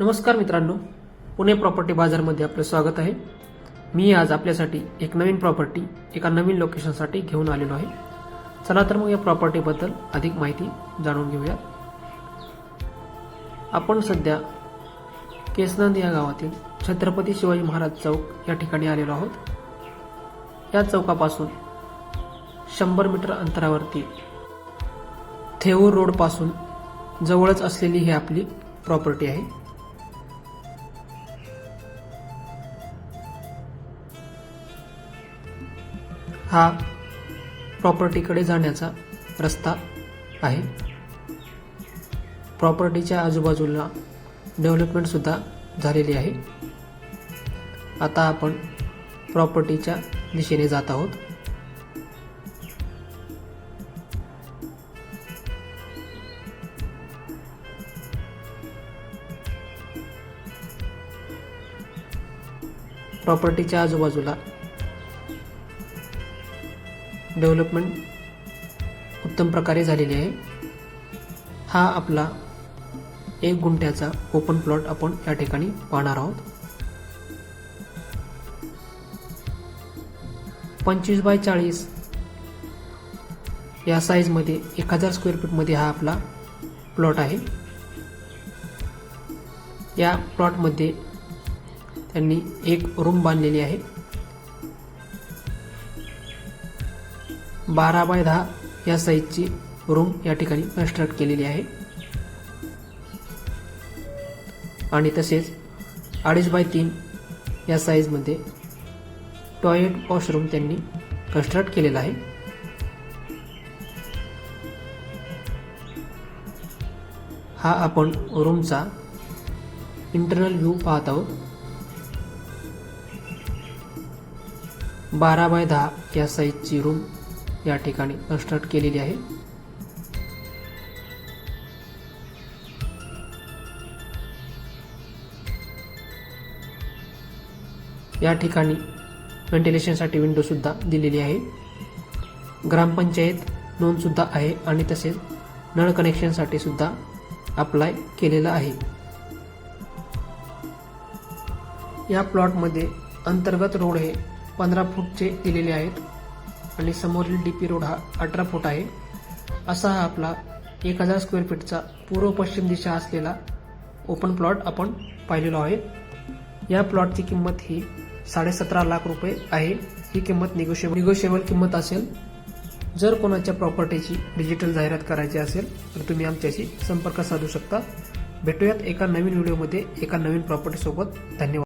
नमस्कार मित्रांनो पुणे प्रॉपर्टी बाजारमध्ये आपलं स्वागत आहे. मी आज आपल्यासाठी एक नवीन प्रॉपर्टी एका नवीन लोकेशनसाठी घेऊन आलेलो आहे. चला तर मग या प्रॉपर्टीबद्दल अधिक माहिती जाणून घेऊया आपण सध्या केसनंद या गावातील छत्रपती शिवाजी महाराज चौक या ठिकाणी आलेलो आहोत. या चौकापासून शंभर मीटर अंतरावरती थेऊर रोडपासून जवळच असलेली ही आपली प्रॉपर्टी आहे. हा प्रॉपर्टीकडे जाण्याचा रस्ता आहे. प्रॉपर्टीच्या आजूबाजूला डेव्हलपमेंटसुद्धा झालेली आहे. आता आपण प्रॉपर्टीच्या दिशेने जात आहोत. प्रॉपर्टीच्या आजूबाजूला डेव्हलपमेंट उत्तम प्रकारे झालेली आहे. हा आपला एक गुंठ्याचा ओपन प्लॉट आपण या ठिकाणी पाहणार आहोत. पंचवीस बाय चाळीस या साईजमध्ये एक हजार स्क्वेअर फीटमध्ये हा आपला प्लॉट आहे. या प्लॉटमध्ये त्यांनी एक रूम बांधलेली आहे. बारा बाय दहा या साईजची रूम या ठिकाणी कन्स्ट्रक्ट केलेली आहे. आणि तसेच अडीच बाय तीन या साईजमध्ये टॉयलेट वॉशरूम त्यांनी कन्स्ट्रक्ट केलेला आहे. हा आपण रूमचा इंटरनल व्ह्यू पाहत आहोत. बारा बाय दहा या साईजची रूम या ठिकाणी स्टार्ट केलेली आहे. या ठिकाणी व्हेंटिलेशनसाठी विंडोसुद्धा दिलेली आहे. ग्रामपंचायत नोंदसुद्धा आहे आणि तसेच नळ कनेक्शनसाठी सुद्धा अप्लाय केलेलं आहे. या प्लॉटमध्ये अंतर्गत रोड हे पंधरा फूटचे दिलेले आहेत. आणि समोरील डी पी रोड हा अठरा फूट आहे. असा हा आपला एक हजार स्क्वेअर फीटचा पूर्व पश्चिम दिशा असलेला ओपन प्लॉट आपण पाहिलेलो आहे. या प्लॉटची किंमत ही साडेसतरा लाख रुपये आहे. ही किंमत निगोशिएबल निगोशिएबल किंमत असेल. जर कोणाच्या प्रॉपर्टीची डिजिटल जाहिरात करायची असेल तर तुम्ही आमच्याशी संपर्क साधू शकता. भेटूयात एका नवीन व्हिडिओमध्ये एका नवीन प्रॉपर्टीसोबत धन्यवाद.